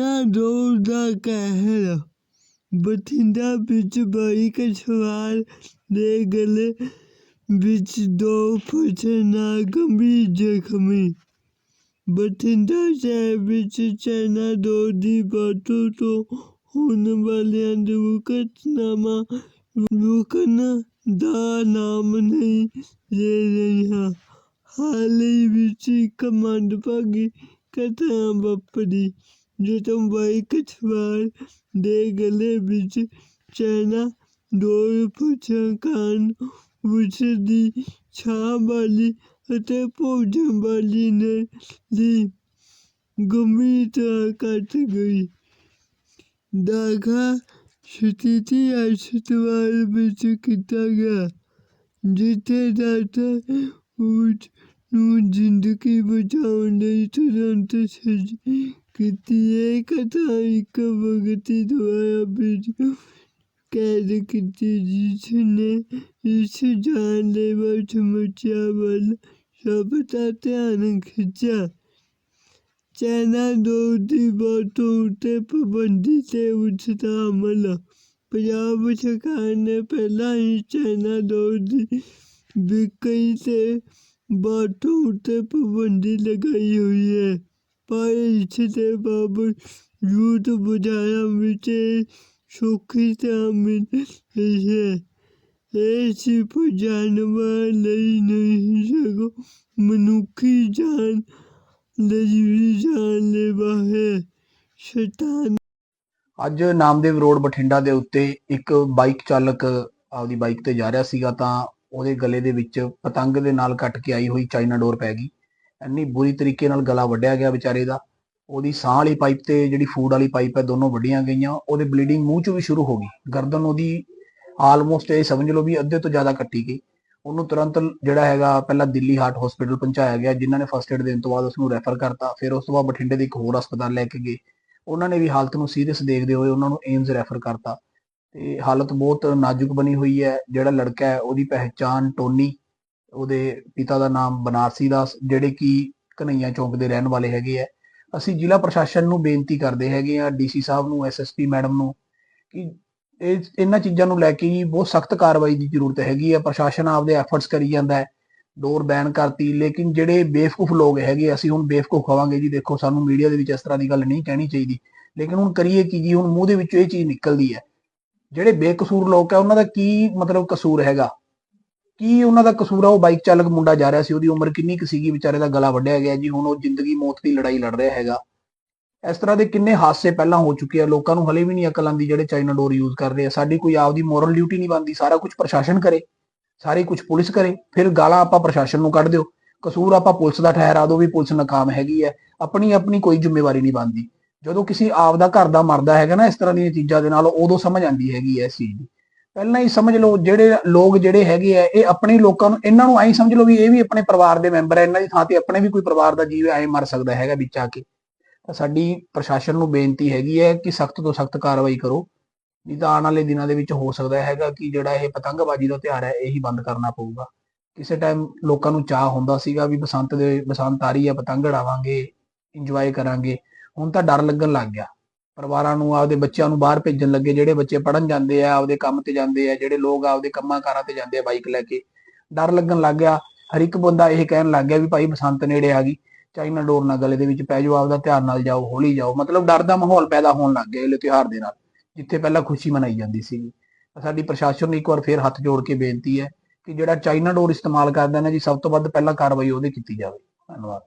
China ਡੋਰ ਦਾ ਕਹਿਰ ਬਠਿੰਡਾ ਵਿੱਚ bike ਸਵਾਰ ਦੇ ਗਲੇ ਵਿੱਚ ਦੋ ਫਸੇ ਨਾਲ ਗੰਭੀਰ ਜ਼ਖਮੀ ਬਠਿੰਡਾ ਸ਼ਹਿਰ ਵਿੱਚ ਚਾਈਨਾ ਡੋਰ ਦੀ ਵਰਤੋਂ ਤੋਂ ਹੋਣ ਵਾਲੀਆਂ ਦੁਰਘਟਨਾਵਾਂ ਰੁਕਣ ਦਾ ਨਾਮ ਨਹੀਂ ਲੈ ਰਹੀਆਂ ਹਾਲ ਹੀ ਵਿੱਚ ਇੱਕ ਮੰਦਭਾਗੀ ਘਟਨਾ ਵਾਪਰੀ ਜਦੋਂ ਬਾਈਕ ਸਵਾਰ ਦੇ ਗਲੇ ਵਿੱਚ ਚੈਨਾ ਡੋਰ ਫਸਣ ਕਾਰਨ ਉਸ ਦੀ ਛਾਂ ਵਾਲੀ ਅਤੇ ਭੋਜਨ ਵਾਲੀ ਨੇ ਦੀ ਗੰਭੀਰ ਤਰ੍ਹਾਂ ਕੱਟ ਗਈ। ਦਾਖਾ ਸਥਿਤੀ ਹਸਪਤਾਲ ਵਿੱਚ ਕੀਤਾ ਗਿਆ, ਜਿੱਥੇ ਡਾਕਟਰ ਉਸ ਨੂੰ ਜ਼ਿੰਦਗੀ ਬਚਾਉਣ ਲਈ ਤੁਰੰਤ ਸਰਜ ਕੀਤੀ ਇਹ ਕਥਾ ਇੱਕ ਵਿਅਕਤੀ ਦੁਆਰਾ ਵੀਡੀਓ ਕੈਦ ਕੀਤੀ ਜਿਸ ਨੇ ਇਸ ਜਾਨਲੇਵਾ ਸਮੱਸਿਆ ਵੱਲ ਸਭ ਦਾ ਧਿਆਨ ਖਿੱਚਿਆ ਚਾਈਨਾ ਡੋਰ ਦੀ ਵਰਤੋਂ ਉੱਤੇ ਪਾਬੰਦੀ ਤੇ ਉਸ ਦਾ ਅਮਲ ਪੰਜਾਬ ਸਰਕਾਰ ਨੇ ਪਹਿਲਾਂ ਹੀ ਚਾਈਨਾ ਡੋਰ ਪਰ ਇਸ ਦੇ ਬਾਵਜੂਦ ਬਾਜ਼ਾਰਾਂ ਵਿੱਚ ਸੌਖੀ ਤਰ੍ਹਾਂ ਮਿਲ ਰਹੀ ਹੈ। ਇਹ ਸਿਰਫ ਜਾਨਵਰਾਂ ਲਈ ਨਹੀਂ, ਸਗੋਂ ਮਨੁੱਖੀ ਜਾਨ ਲਈ ਵੀ ਜਾਨਲੇਵਾ ਹੈ। ਸ਼ੈਤਾਨ ਅੱਜ ਨਾਮਦੇਵ ਰੋਡ ਬਠਿੰਡਾ ਦੇ ਉੱਤੇ ਇੱਕ ਬਾਈਕ ਚਾਲਕ ਆਪਦੀ ਬਾਈਕ ਤੇ ਜਾ ਰਿਹਾ ਸੀਗਾ ਤਾਂ ਉਹਦੇ ਗਲੇ ਦੇ ਵਿੱਚ ਪਤੰਗ ਦੇ ਨਾਲ ਕੱਟ ਕੇ ਆਈ ਹੋਈ ਚਾਈਨਾ ਡੋਰ ਪੈ ਗਈ। ਇੰਨੀ ਬੁਰੀ ਤਰੀਕੇ ਨਾਲ ਗਲਾ ਵੱਢਿਆ ਗਿਆ ਵਿਚਾਰੇ ਦਾ। ਉਹਦੀ ਸਾਹ ਵਾਲੀ ਪਾਈਪ ਤੇ ਜਿਹੜੀ ਫੂਡ ਵਾਲੀ ਪਾਈਪ ਹੈ ਦੋਨੋਂ ਵੱਡੀਆਂ ਗਈਆਂ। ਉਹਦੇ ਬਲੀਡਿੰਗ ਮੂੰਹ ਚੋਂ ਵੀ ਸ਼ੁਰੂ ਹੋ ਗਈ। ਗਰਦਨ ਉਹਦੀ ਆਲਮੋਸਟ ਇਹ ਸਮਝ ਲਓ ਵੀ ਅੱਧੇ ਤੋਂ ਜ਼ਿਆਦਾ ਕੱਟੀ ਗਈ। ਉਹਨੂੰ ਤੁਰੰਤ ਜਿਹੜਾ ਹੈਗਾ ਪਹਿਲਾਂ ਦਿੱਲੀ ਹਾਰਟ ਹਸਪੀਟਲ ਪਹੁੰਚਾਇਆ ਗਿਆ। ਜਿਨ੍ਹਾਂ ਨੇ ਫਸਟ ਏਡ ਦੇਣ ਤੋਂ ਬਾਅਦ ਉਸ ਨੂੰ ਰੈਫਰ ਕਰਤਾ। ਫਿਰ ਉਸ ਤੋਂ ਬਾਅਦ ਬਠਿੰਡੇ ਦੇ ਇੱਕ ਹੋਰ ਹਸਪਤਾਲ ਲੈ ਕੇ ਗਏ। ਉਹਨਾਂ ਨੇ ਵੀ ਹਾਲਤ ਨੂੰ ਸੀਰੀਅਸ ਦੇਖਦੇ ਹੋਏ ਉਹਨਾਂ ਨੂੰ ਏਮਜ਼ ਰੈਫਰ ਕਰਤਾ। ਤੇ ਹਾਲਤ ਬਹੁਤ ਨਾਜ਼ੁਕ ਬਣੀ ਹੋਈ ਹੈ। ਜਿਹੜਾ ਲੜਕਾ ਹੈ, ਉਹਦੀ ਪਹਿਚਾਣ ਟੋਨੀ, ਉਹਦੇ ਪਿਤਾ ਦਾ ਨਾਮ ਬਨਾਰਸੀ ਦਾਸ, ਜਿਹੜੇ ਕਿ ਕਨਈਆ ਚੌਂਕ ਦੇ ਰਹਿਣ ਵਾਲੇ ਹੈਗੇ ਆ ਅਸੀਂ ਜ਼ਿਲ੍ਹਾ ਪ੍ਰਸ਼ਾਸਨ ਨੂੰ ਬੇਨਤੀ ਕਰਦੇ ਹੈਗੇ ਆ ਡੀਸੀ ਸਾਹਿਬ ਨੂੰ ਐਸਐਸਪੀ ਮੈਡਮ ਨੂੰ, ਕਿ ਇਹ, ਇਹਨਾਂ ਚੀਜ਼ਾਂ ਨੂੰ ਲੈ ਕੇ ਹੀ ਬਹੁਤ ਸਖਤ ਕਾਰਵਾਈ ਦੀ ਜ਼ਰੂਰਤ ਹੈਗੀ ਆ ਪ੍ਰਸ਼ਾਸਨ ਆਪਦੇ ਐਫਰਟਸ ਕਰੀ ਜਾਂਦਾ ਹੈ ਡੋਰ ਬੈਨ ਕਰਤੀ, ਲੇਕਿਨ ਜਿਹੜੇ ਬੇਵਕੂਫ ਲੋਕ ਹੈਗੇ, ਅਸੀਂ ਹੁਣ ਬੇਵਕੂਫ ਹੋਵਾਂਗੇ ਜੀ। ਦੇਖੋ, ਸਾਨੂੰ ਮੀਡੀਆ ਦੇ ਵਿੱਚ ਇਸ ਤਰ੍ਹਾਂ ਦੀ ਗੱਲ ਨਹੀਂ ਕਹਿਣੀ ਚਾਹੀਦੀ। ਲੇਕਿਨ ਹੁਣ ਕਰੀਏ ਕੀ ਜੀ, ਹੁਣ ਮੂੰਹ ਦੇ ਵਿੱਚੋਂ ਇਹ ਚੀਜ਼ ਨਿਕਲਦੀ ਹੈ। ਜਿਹੜੇ ਬੇਕਸੂਰ ਲੋਕ ਹੈ ਉਹਨਾਂ ਦਾ ਕੀ ਮਤਲਬ ਕਸੂਰ ਹੈਗਾ? ਕੀ ਉਹਨਾਂ ਦਾ ਕਸੂਰ ਆ, ਉਹ ਬਾਈਕ ਚਾਲਕ ਮੁੰਡਾ ਜਾ ਰਿਹਾ ਸੀ, ਉਹਦੀ ਉਮਰ ਕਿੰਨੀ ਕੁ ਸੀਗੀ, ਵਿਚਾਰੇ ਦਾ ਗਲਾ ਵੱਢਿਆ ਗਿਆ ਜੀ, ਹੁਣ ਉਹ ਜ਼ਿੰਦਗੀ ਮੌਤ ਦੀ ਲੜਾਈ ਲੜ ਰਿਹਾ ਹੈਗਾ। ਇਸ ਤਰ੍ਹਾਂ ਦੇ ਕਿੰਨੇ ਹਾਦਸੇ ਪਹਿਲਾਂ ਹੋ ਚੁੱਕੇ ਆ, ਲੋਕਾਂ ਨੂੰ ਹਲੇ ਵੀ ਨਹੀਂ ਅਕਲ ਆਂਦੀ ਜਿਹੜੇ ਚਾਈਨਾ ਡੋਰ ਯੂਜ਼ ਕਰ ਰਹੇ ਆ। ਸਾਡੀ ਕੋਈ ਆਪਦੀ ਮੋਰਲ ਡਿਊਟੀ ਨਹੀਂ ਬਣਦੀ, ਸਾਰਾ ਕੁਝ ਪ੍ਰਸ਼ਾਸਨ ਕਰੇ, ਸਾਰੀ ਕੁਝ ਪੁਲਿਸ ਕਰੇ, ਫਿਰ ਗਾਲਾਂ ਆਪਾਂ ਪ੍ਰਸ਼ਾਸਨ ਨੂੰ ਕੱਢ ਦਿਓ। ਕਸੂਰ ਆਪਾਂ ਪੁਲਿਸ ਦਾ ਠਹਿਰਾ ਦਿਓ ਵੀ ਪੁਲਿਸ ਨਾਕਾਮ ਹੈਗੀ ਹੈ ਆਪਣੀ ਆਪਣੀ ਕੋਈ ਜ਼ਿੰਮੇਵਾਰੀ ਨਹੀਂ ਬਣਦੀ। ਜਦੋਂ ਕਿਸੇ ਆਪ ਦਾ ਘਰ ਦਾ ਮਰਦਾ ਹੈਗਾ ਨਾ, ਇਸ ਤਰ੍ਹਾਂ ਦੀਆਂ ਚੀਜ਼ਾਂ ਦੇ ਨਾਲ ਉਦੋਂ ਸਮਝ ਆਂਦੀ ਹੈਗੀ ਹੈ ਇਸ ਚੀਜ਼ ਦੀ। ਪਹਿਲਾਂ ਹੀ ਸਮਝ ਲਓ, ਜਿਹੜੇ ਲੋਕ ਜਿਹੜੇ ਹੈਗੇ ਆ, ਇਹ ਆਪਣੇ ਲੋਕਾਂ ਨੂੰ, ਇਹਨਾਂ ਨੂੰ ਐਂ ਸਮਝ ਲਓ ਵੀ ਇਹ ਵੀ ਆਪਣੇ ਪਰਿਵਾਰ ਦੇ ਮੈਂਬਰ ਹੈ ਇਹਨਾਂ ਦੀ ਥਾਂ ਤੇ ਆਪਣੇ ਵੀ ਕੋਈ ਪਰਿਵਾਰ ਦਾ ਜੀਵ ਐਂ ਮਰ ਸਕਦਾ ਹੈਗਾ ਵਿੱਚ ਆ ਕੇ। ਤਾਂ ਸਾਡੀ ਪ੍ਰਸ਼ਾਸਨ ਨੂੰ ਬੇਨਤੀ ਹੈਗੀ ਹੈ ਕਿ ਸਖਤ ਤੋਂ ਸਖਤ ਕਾਰਵਾਈ ਕਰੋ। ਨਹੀਂ ਤਾਂ ਆਉਣ ਵਾਲੇ ਦਿਨਾਂ ਦੇ ਵਿੱਚ ਹੋ ਸਕਦਾ ਹੈਗਾ ਕਿ ਜਿਹੜਾ ਇਹ ਪਤੰਗਬਾਜ਼ੀ ਦਾ ਤਿਉਹਾਰ ਹੈ, ਇਹੀ ਬੰਦ ਕਰਨਾ ਪਊਗਾ। ਕਿਸੇ ਟਾਈਮ ਲੋਕਾਂ ਨੂੰ ਚਾਹ ਹੁੰਦਾ ਸੀਗਾ ਵੀ ਬਸੰਤ ਦੇ ਬਸੰਤ ਆ ਰਹੀ ਹੈ ਪਤੰਗ ਉਡਾਵਾਂਗੇ, ਇੰਜੋਏ ਕਰਾਂਗੇ। ਹੁਣ ਤਾਂ ਡਰ ਲੱਗਣ ਲੱਗ ਗਿਆ। ਪਰਿਵਾਰਾਂ ਨੂੰ, ਆਪਦੇ ਬੱਚਿਆਂ ਨੂੰ ਬਾਹਰ ਭੇਜਣ ਲੱਗੇ, ਜਿਹੜੇ ਬੱਚੇ ਪੜਨ ਜਾਂਦੇ ਆ, ਆਪਦੇ ਕੰਮ ਤੇ ਜਾਂਦੇ ਆ, ਜਿਹੜੇ ਲੋਕ ਆਪਦੇ ਕੰਮਾਂ ਕਾਰਾਂ ਤੇ ਜਾਂਦੇ ਆ ਬਾਈਕ ਲੈ ਕੇ। ਡਰ ਲੱਗਣ ਲੱਗ ਗਿਆ। ਹਰ ਇੱਕ ਬੰਦਾ ਇਹ ਕਹਿਣ ਲੱਗ ਗਿਆ ਵੀ ਭਾਈ ਬਸੰਤ ਨੇੜੇ ਆ ਗਈ। ਚਾਈਨਾ ਡੋਰ ਨਾਲ ਗਲੇ ਦੇ ਵਿੱਚ ਪੈ ਜਾਓ, ਆਪਦਾ ਧਿਆਨ ਨਾਲ ਜਾਓ, ਹੌਲੀ ਜਾਓ। ਮਤਲਬ ਡਰ ਦਾ ਮਾਹੌਲ ਪੈਦਾ ਹੋਣ ਲੱਗ ਗਿਆ ਇਹ ਤਿਉਹਾਰ ਦੇ ਨਾਲ, ਜਿੱਥੇ ਪਹਿਲਾਂ ਖੁਸ਼ੀ ਮਨਾਈ ਜਾਂਦੀ ਸੀ ਸਾਡੀ ਪ੍ਰਸ਼ਾਸਨ ਨੂੰ ਇੱਕ ਵਾਰ ਫੇਰ ਹੱਥ ਜੋੜ ਕੇ ਬੇਨਤੀ ਹੈ ਕਿ ਜਿਹੜਾ ਚਾਈਨਾ ਡੋਰ ਇਸਤੇਮਾਲ ਕਰਦਾ ਨਾ, ਜੀ ਸਭ ਤੋਂ ਵੱਧ ਪਹਿਲਾਂ ਕਾਰਵਾਈ ਉਹਦੇ ਕੀਤੀ ਜਾਵੇ। ਧੰਨਵਾਦ।